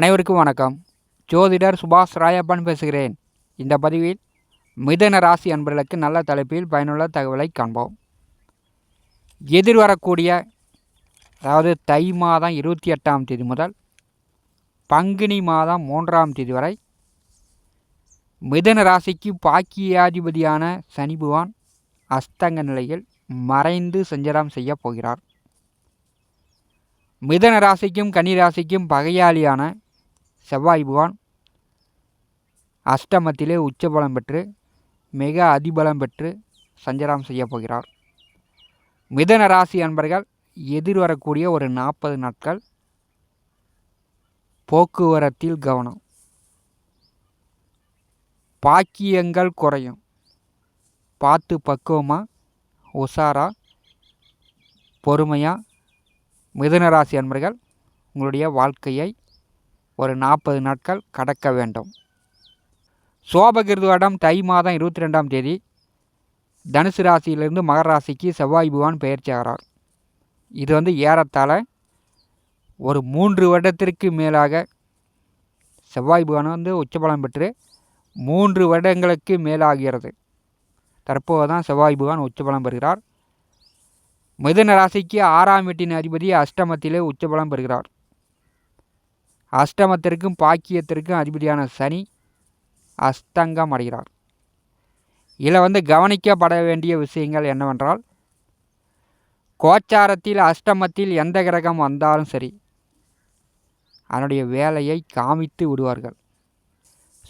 அனைவருக்கும் வணக்கம். ஜோதிடர் சுபாஷ் ராயப்பன் பேசுகிறேன். இந்த பதிவில் மிதன ராசி அன்பர்களுக்கு நல்ல தலைப்பில் பயனுள்ள தகவலை காண்போம். எதிர்வரக்கூடிய அதாவது தை மாதம் இருபத்தி எட்டாம் தேதி முதல் பங்குனி மாதம் மூன்றாம் தேதி வரை மிதன ராசிக்கு பாக்கியாதிபதியான சனி பகவான் அஸ்தங்க நிலையில் மறைந்து சஞ்சாரம் செய்யப் போகிறார். மிதன ராசிக்கும் கன்னி ராசிக்கும் பகையாளியான செவ்வாய் பகவான் அஷ்டமத்திலே உச்சபலம் பெற்று மிக அதிபலம் பெற்று சஞ்சாரம் செய்யப் போகிறார். மிதன ராசி அன்பர்கள் எதிர்வரக்கூடிய ஒரு நாற்பது நாட்கள் போக்குவரத்தில் கவனம். பாக்கியங்கள் குறையும். பார்த்து பக்குவமாக உஷாரா பொறுமையாக மிதுனராசி அன்பர்கள் உங்களுடைய வாழ்க்கையை ஒரு நாற்பது நாட்கள் கடக்க வேண்டும். சோபகிருது வருடம் தை மாதம் இருபத்தி ரெண்டாம் தேதி தனுசு ராசியிலிருந்து மகர ராசிக்கு செவ்வாய் பகவான் பெயர்ச்சி ஆகிறார் இது வந்து ஏறத்தாழ ஒரு மூன்று வருடத்திற்கு மேலாக செவ்வாய் பகவான் வந்து உச்சபலம் பெற்று மூன்று வருடங்களுக்கு மேலாகிறது. தற்போது தான் செவ்வாய் பகவான் உச்சபலம் பெறுகிறார். மிதுன ராசிக்கு ஆறாம் வீட்டின் அதிபதி அஷ்டமத்திலே உச்சபலம் பெறுகிறார். அஷ்டமத்திற்கும் பாக்கியத்திற்கும் அதிபதியான சனி அஸ்தங்கம் அடைகிறார். இதில் வந்து கவனிக்கப்பட வேண்டிய விஷயங்கள் என்னவென்றால் கோச்சாரத்தில் அஷ்டமத்தில் எந்த கிரகம் வந்தாலும் சரி அதனுடைய வேலையை காமித்து விடுவார்கள்.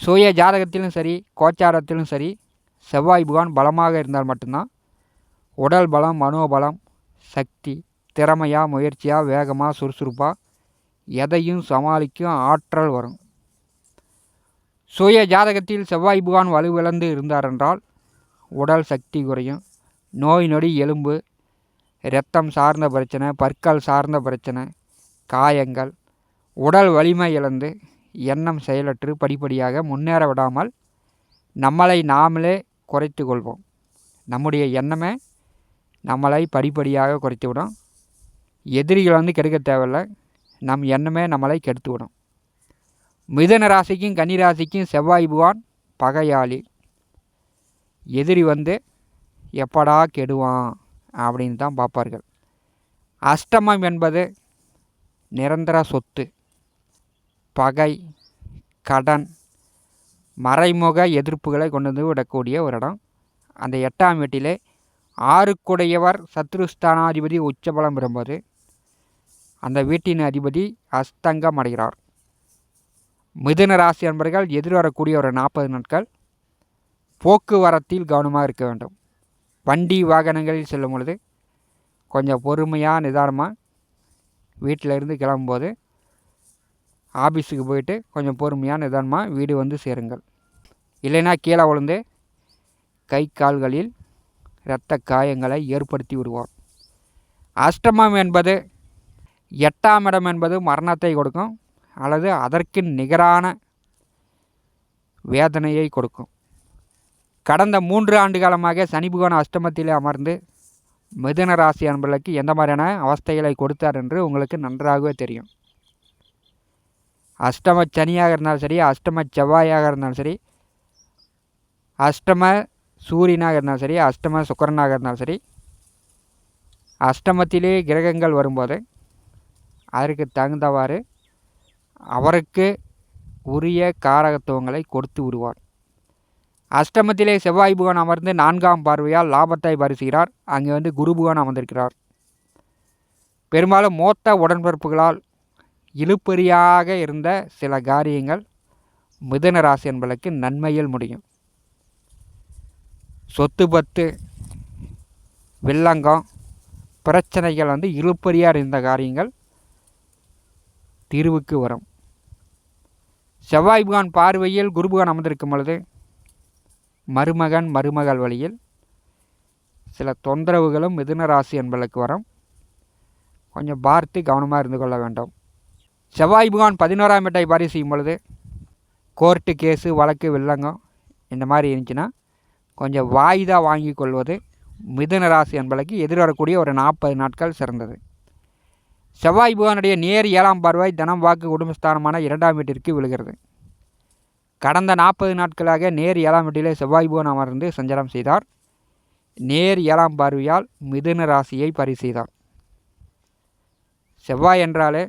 சுய ஜாதகத்திலும் சரி கோச்சாரத்திலும் சரி செவ்வாய் புகான் பலமாக இருந்தால் மட்டும்தான் உடல் பலம் மனோபலம் சக்தி திறமையாக முயற்சியாக வேகமாக சுறுசுறுப்பாக எதையும் சமாளிக்கும் ஆற்றல் வரும். சுய ஜாதகத்தில் செவ்வாய் புகான் வலுவிழந்து இருந்தாரென்றால் உடல் சக்தி குறையும். நோய் நொடி எலும்பு இரத்தம் சார்ந்த பிரச்சனை பற்கள் சார்ந்த பிரச்சனை காயங்கள் உடல் வலிமை இழந்து எண்ணம் செயலற்று படிப்படியாக முன்னேற விடாமல் நம்மளை நாமளே குறைத்து கொள்வோம். நம்முடைய எண்ணமே நம்மளை படிப்படியாக குறைத்து விடும் எதிரிகள் வந்து கெடுக்க தேவையில்லை. நம் எண்ணமே நம்மளை கெடுத்து விடும் மிதன ராசிக்கும் கன்னி ராசிக்கும் செவ்வாய் புவான் பகையாளி. எதிரி வந்து எப்படா கெடுவான்? அப்படின்னு தான் பார்ப்பார்கள். அஷ்டமம் என்பது நிரந்தர சொத்து. பகை கடன் மறைமுக எதிர்ப்புகளை கொண்டு வந்து விடக்கூடிய ஒரு இடம். அந்த எட்டாம் வீட்டிலே ஆறுக்குடையவர் சத்ருஸ்தானாதிபதி உச்சபலம் பெறும்போது அந்த வீட்டின் அதிபதி அஸ்தங்கம் அடைகிறார். மிதுன ராசி அன்பர்கள் எதிர்வரக்கூடிய ஒரு நாற்பது நாட்கள் போக்குவரத்தில் கவனமாக இருக்க வேண்டும். வண்டி வாகனங்களில் செல்லும் பொழுது கொஞ்சம் பொறுமையாக நிதானமாக வீட்டில் இருந்து கிளம்பும்போது ஆஃபீஸுக்கு போயிட்டு கொஞ்சம் பொறுமையாக நிதானமாக வீடு வந்து சேருங்கள். இல்லைன்னா கீழே விழுந்து கை கால்களில் இரத்த காயங்களை ஏற்படுத்தி விடுவார் அஷ்டமம் என்பது எட்டாம் இடம் என்பது மரணத்தை கொடுக்கும் அல்லது அதற்கு நிகரான வேதனையை கொடுக்கும். கடந்த மூன்று ஆண்டு காலமாக சனி அஷ்டமத்திலே அமர்ந்து மிதுன ராசி அன்பர்களுக்கு எந்த மாதிரியான அவஸ்தைகளை கொடுத்தார் என்று உங்களுக்கு நன்றாகவே தெரியும். அஷ்டம சனியாக இருந்தாலும் சரி அஷ்டம செவ்வாயாக இருந்தாலும் சரி அஷ்டம சூரியனாக இருந்தாலும் சரி அஷ்டம சுக்கரனாக இருந்தாலும் சரி அஷ்டமத்திலே கிரகங்கள் வரும்போது அதற்கு தகுந்தவாறு அவருக்கு உரிய காரகத்துவங்களை கொடுத்து விடுவார். அஷ்டமத்திலே செவ்வாய் புகன் அமர்ந்து நான்காம் பார்வையால் லாபத்தை பரிசுகிறார். அங்கே வந்து குரு புகான் அமர்ந்திருக்கிறார். பெரும்பாலும் மோத்த உடன்பிறப்புகளால் இழுப்பறியாக இருந்த சில காரியங்கள் மிதன ராசி என்பதற்கு நன்மையில் முடியும். சொத்து பத்து வில்லங்கம் பிரச்சனைகள் வந்து இழுப்பறியாக இருந்த காரியங்கள் தீர்வுக்கு வரும். செவ்வாய் புகான் பார்வையில் குருபுகான் அமர்ந்திருக்கும் பொழுது மருமகன் மருமகள் வழியில் சில தொந்தரவுகளும் மிதுன ராசி என்பதற்கு வரும். கொஞ்சம் பார்த்து கவனமாக இருந்து கொள்ள வேண்டும். செவ்வாய் புகான் பதினோராம் எட்டை பாரி செய்யும் பொழுது கோர்ட்டு கேஸு வழக்கு வில்லங்கம் இந்த மாதிரி இருந்துச்சுன்னா கொஞ்சம் வாய்தா வாங்கி கொள்வது மிதுன ராசி என்பதற்கு எதிர்வரக்கூடிய ஒரு நாற்பது நாட்கள் சிறந்தது. செவ்வாய் புகானுடைய நேர் ஏழாம் பார்வை தனம் வாக்கு குடும்பஸ்தானமான இரண்டாம் வீட்டிற்கு விழுகிறது. கடந்த நாற்பது நாட்களாக நேர் ஏழாம் வீட்டிலே செவ்வாய் புகன் அமர்ந்து சஞ்சாரம் செய்தார். நேர் ஏழாம் பார்வையால் மிதுன ராசியை பறி செய்தார் செவ்வாய் என்றாலே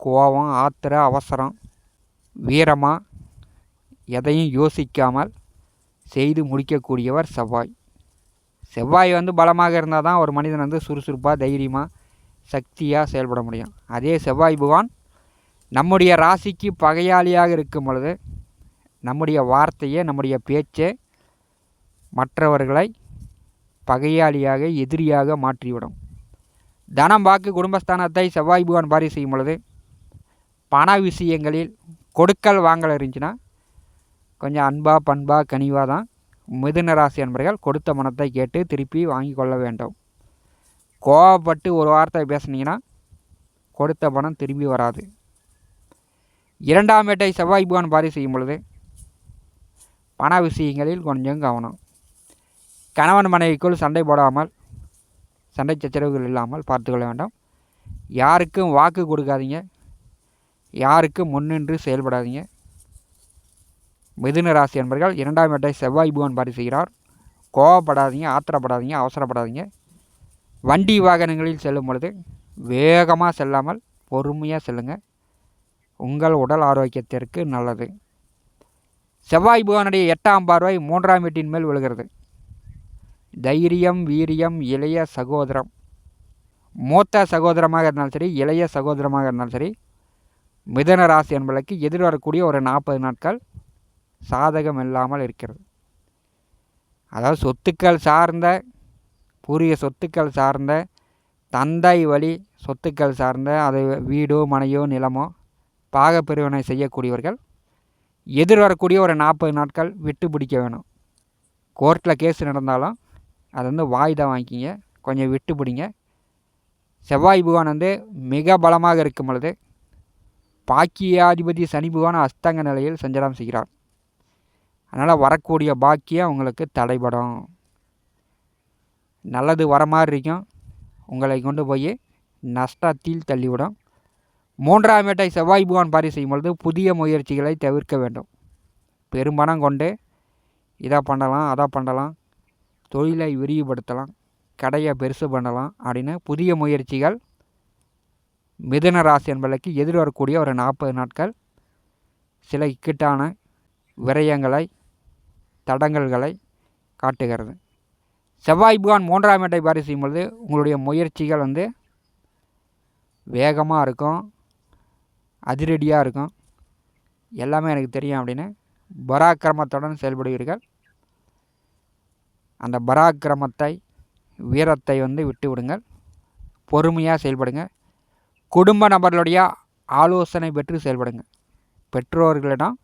கோபம் ஆத்திர அவசரம் வீரமாக எதையும் யோசிக்காமல் செய்து முடிக்கக்கூடியவர் செவ்வாய். செவ்வாய் வந்து பலமாக இருந்தால் தான் ஒரு மனிதன் வந்து சுறுசுறுப்பாக தைரியமாக சக்தியாக செயல்பட முடியும். அதே செவ்வாய் பகவான் நம்முடைய ராசிக்கு பகையாளியாக இருக்கும் பொழுது நம்முடைய வார்த்தையை நம்முடைய பேச்சை மற்றவர்களை பகையாளியாக எதிரியாக மாற்றிவிடும். தனம் வாக்கு குடும்பஸ்தானத்தை செவ்வாய் பகவான் பாரி செய்யும் பொழுது பண விஷயங்களில் கொடுக்கல் வாங்கல் இருந்துச்சுன்னா கொஞ்சம் அன்பா பண்பா கனிவாக தான் மிதுன ராசி அன்பர்கள் கொடுத்த மனத்தை கேட்டு திருப்பி வாங்கி கொள்ள வேண்டும். கோவப்பட்டு ஒரு வார்த்தை பேசுனீங்கன்னா கொடுத்த பணம் திரும்பி வராது. இரண்டாம் வேட்டை செவ்வாய் பகவான் பாரி செய்யும் பொழுது பண விஷயங்களில் கொஞ்சம் கவனம். கணவன் மனைவிக்குள் சண்டை போடாமல் சண்டை சச்சரவுகள் இல்லாமல் பார்த்துக்கொள்ள வேண்டும். யாருக்கும் வாக்கு கொடுக்காதீங்க. யாருக்கும் முன்னின்று செயல்படாதீங்க. மிதுன ராசி என்பர்கள் இரண்டாம் வேட்டை செவ்வாய் பகவான் பாரி செய்கிறார். கோவப்படாதீங்க ஆத்திரப்படாதீங்க அவசரப்படாதீங்க. வண்டி வாகனங்களில் செல்லும் பொழுது வேகமாக செல்லாமல் பொறுமையாக செல்லுங்கள் உங்கள் உடல் ஆரோக்கியத்திற்கு நல்லது. செவ்வாய் புவனுடைய எட்டாம் பார்வை மூன்றாம் வீட்டின் மேல் விழுகிறது. தைரியம் வீரியம் இளைய சகோதரம். மூத்த சகோதரமாக இருந்தாலும் சரி இளைய சகோதரமாக இருந்தாலும் சரி மிதன ராசி என்பதற்கு எதிர்வரக்கூடிய ஒரு நாற்பது நாட்கள் சாதகம் இல்லாமல் இருக்கிறது. அதாவது சொத்துக்கள் சார்ந்த புரிய சொத்துக்கள் சார்ந்த தந்தை வழி சொத்துக்கள் சார்ந்த அது வீடோ மனையோ நிலமோ பாகப்பிரிவினை செய்யக்கூடியவர்கள் எதிர் வரக்கூடிய ஒரு நாற்பது நாட்கள் விட்டு பிடிக்க வேணும். கோர்ட்டில் கேஸ் நடந்தாலும் அதை வந்து வாய்தா வாங்கிக்கிங்க. கொஞ்சம் விட்டு பிடிங்க. செவ்வாய் புகான் வந்து மிக பலமாக இருக்கும் பொழுது பாக்கியாதிபதி சனி புகான் அஸ்தங்க நிலையில் சஞ்சாரம் செய்கிறார். அதனால் வரக்கூடிய பாக்கியம் உங்களுக்கு தடைபடும். நல்லது வர மாதிரி இருக்கும். உங்களை கொண்டு போய் நஷ்டத்தில் தள்ளிவிடும். மூன்றாம் வேட்டை செவ்வாய் புகான் பாரி செய்யும் பொழுது புதிய முயற்சிகளை தவிர்க்க வேண்டும். பெரும்பணம் கொண்டு இதை பண்ணலாம் அதை பண்ணலாம். தொழிலை விரிவுபடுத்தலாம். கடையை பெருசு பண்ணலாம் அப்படின்னு புதிய முயற்சிகள் மிதுன ராசி என்பதற்கு எதிர்வரக்கூடிய ஒரு நாற்பது நாட்கள். சில இக்கட்டான விரயங்களை தடங்கல்களை காட்டுகிறது. செவ்வாய் புகான் மூன்றாம் இடை பாரி செய்யும் பொழுது உங்களுடைய முயற்சிகள் வந்து வேகமாக இருக்கும் அதிரடியாக இருக்கும். எல்லாமே எனக்கு தெரியும் அப்படின்னு பராக்கிரமத்துடன் செயல்படுவீர்கள். அந்த பராக்கிரமத்தை வீரத்தை வந்து விட்டு விடுங்கள். பொறுமையாக செயல்படுங்க குடும்ப நபர்களுடைய ஆலோசனை பெற்று செயல்படுங்க பெற்றோர்களிடம்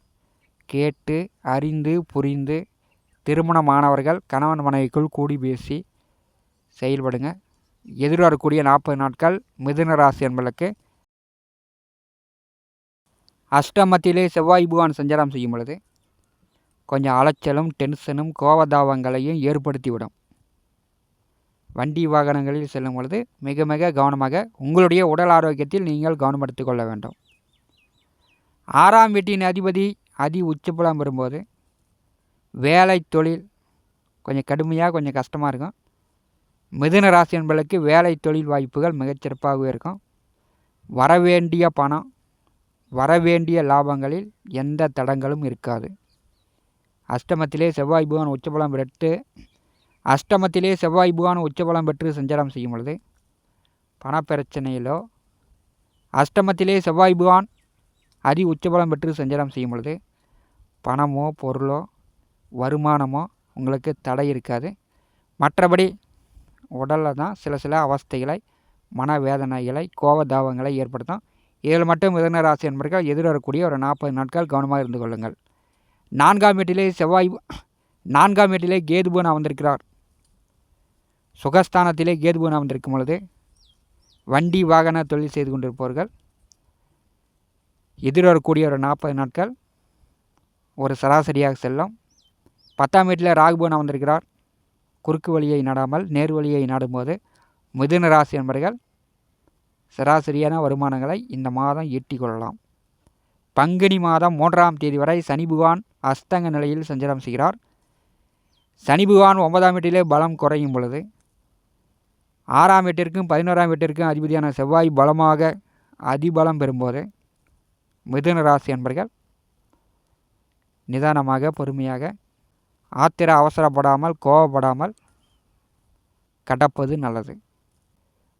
கேட்டு அறிந்து புரிந்து திருமணமானவர்கள் கணவன் மனைவிக்குள் கூடி பேசி செயல்படுங்க. எதிர்வரக்கூடிய நாற்பது நாட்கள் மிதுன ராசி என்பதற்கு அஷ்டமத்திலே செவ்வாய் புகான் சஞ்சாரம் செய்யும் பொழுது கொஞ்சம் அலைச்சலும் டென்ஷனும் கோவதாபங்களையும் ஏற்படுத்திவிடும். வண்டி வாகனங்களில் செல்லும் பொழுது மிக மிக கவனமாக உங்களுடைய உடல் ஆரோக்கியத்தில் நீங்கள் கவனம் எடுத்துக்கொள்ள வேண்டும். ஆறாம் வீட்டின் அதிபதி அதி உச்சபலம் வரும்போது வேலை தொழில் கொஞ்சம் கடுமையாக கொஞ்சம் கஷ்டமாக இருக்கும். மிதுன ராசி என்பதற்கு வேலை தொழில் வாய்ப்புகள் மிகச்சிறப்பாகவே இருக்கும். வரவேண்டிய பணம் வரவேண்டிய லாபங்களில் எந்த தடங்களும் இருக்காது. அஷ்டமத்திலே செவ்வாய் புகான் உச்சபலம் பெற்று அஷ்டமத்திலே செவ்வாய் புகான் உச்சபலம் பெற்று சஞ்சாரம் செய்யும் பொழுது பணப்பிரச்சனையிலோ அஷ்டமத்திலே செவ்வாய் புகான் அதி உச்சபலம் பெற்று சஞ்சாரம் செய்யும் பொழுது பணமோ பொருளோ வருமானமோ உங்களுக்கு தடை இருக்காது. மற்றபடி உடலில் தான் சில சில அவஸ்தைகளை மனவேதனைகளை கோபதாபங்களை ஏற்படுத்தும். இதில் மட்டும் மிதன ராசி என்பர்கள் எதிர்வரக்கூடிய ஒரு நாற்பது நாட்கள் கவனமாக இருந்து கொள்ளுங்கள். நான்காம் வீட்டிலே செவ்வாய் நான்காம் வீட்டிலே கேதுபுவன் அமர்ந்திருக்கிறார். சுகஸ்தானத்திலே கேதுபுவன் அமர்ந்திருக்கும் பொழுது வண்டி வாகன தொழில் செய்து கொண்டிருப்பவர்கள் எதிர்வரக்கூடிய ஒரு நாற்பது நாட்கள் ஒரு சராசரியாக செல்லும். பத்தாம் வீட்டில் ராகுபவன் அமர்ந்திருக்கிறார். குறுக்கு வழியை நடாமல் நேர் வழியை நாடும்போது மிதுன ராசி நண்பர்கள் சராசரியான வருமானங்களை இந்த மாதம் ஈட்டிக் கொள்ளலாம். பங்குனி மாதம் மூன்றாம் தேதி வரை சனி பகவான் அஸ்தங்க நிலையில் சஞ்சாரம் செய்கிறார். சனி பகவான் ஒன்பதாம் வீட்டிலே பலம் குறையும் பொழுது ஆறாம் வீட்டிற்கும் பதினோராம் வீட்டிற்கும் அதிபதியான செவ்வாய் பலமாக அதிபலம் பெறும்போது மிதுன ராசி என்பர்கள் நிதானமாக பொறுமையாக ஆத்திர அவசரப்படாமல் கோவப்படாமல் கடப்பது நல்லது.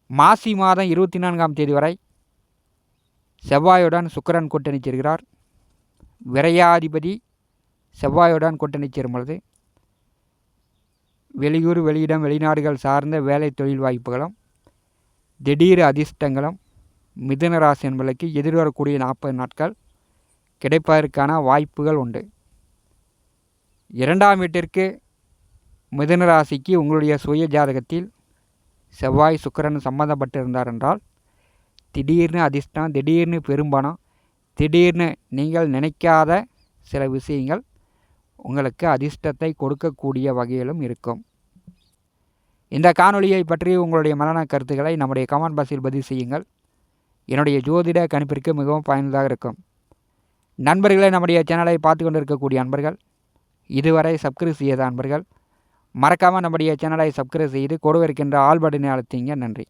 மாசி மாதம் இருபத்தி நான்காம் தேதி வரை செவ்வாயுடன் சுக்கரன் கூட்டணி சேர்கிறார் விரையாதிபதி செவ்வாயுடன் கூட்டணி சேரும் பொழுது வெளியூர் வெளியிடம் வெளிநாடுகள் சார்ந்த வேலை தொழில் வாய்ப்புகளும் திடீர் அதிர்ஷ்டங்களும் மிதுன ராசி என்பதற்கு எதிர்வரக்கூடிய நாற்பது நாட்கள் கிடைப்பதற்கான வாய்ப்புகள் உண்டு. இரண்டாம் வீட்டிற்கு மிதுன ராசிக்கு உங்களுடைய சுய ஜாதகத்தில் செவ்வாய் சுக்கிரன் சம்மந்தப்பட்டிருந்தார் என்றால் திடீர்னு அதிர்ஷ்டம் திடீர்னு பெரும்பணம் திடீர்னு நீங்கள் நினைக்காத சில விஷயங்கள் உங்களுக்கு அதிர்ஷ்டத்தை கொடுக்கக்கூடிய வகையிலும் இருக்கும். இந்த காணொளியை பற்றி உங்களுடைய மரண கருத்துக்களை நம்முடைய கமெண்ட் பாக்ஸில் பதிவு செய்யுங்கள். என்னுடைய ஜோதிட கணிப்பிற்கு மிகவும் பயனுள்ளதாக இருக்கும். நண்பர்களை நம்முடைய சேனலை பார்த்து கொண்டிருக்கக்கூடிய நண்பர்கள் இதுவரை சப்ஸ்கிரைப் செய்யாத நண்பர்கள் மறக்காமல் நம்முடைய சேனலை சப்ஸ்கிரைப் செய்து கொடுவிருக்கின்ற ஆல் பட்டனை அழுத்திங்க. நன்றி.